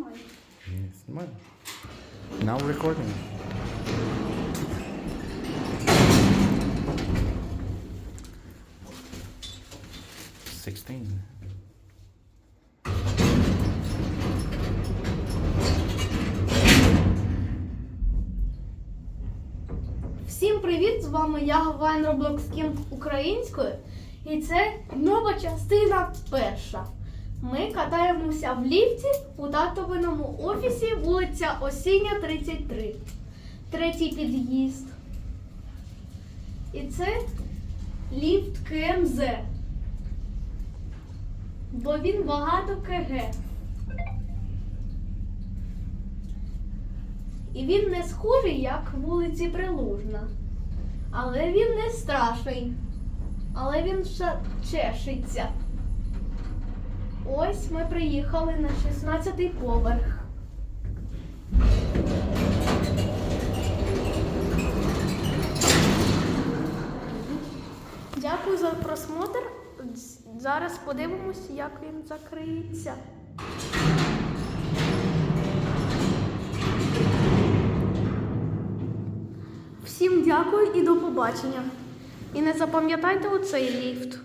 Знімай. Ні, знімай. Now recording. Sixteen. Всім привіт! З вами я Гавайн King українською. І це нова частина перша. Ми катаємося в ліфті у татовиному офісі вулиця Осіння, 33. Третій під'їзд. І це ліфт КМЗ. Бо він багато КГ. І він не схожий, як вулиці Прилужна. Але він не страшний. Але він чешиться. Ось ми приїхали на 16-й поверх. Дякую за просмотр. Зараз подивимось, як він закриється. Всім дякую і до побачення. І не запам'ятайте оцей ліфт.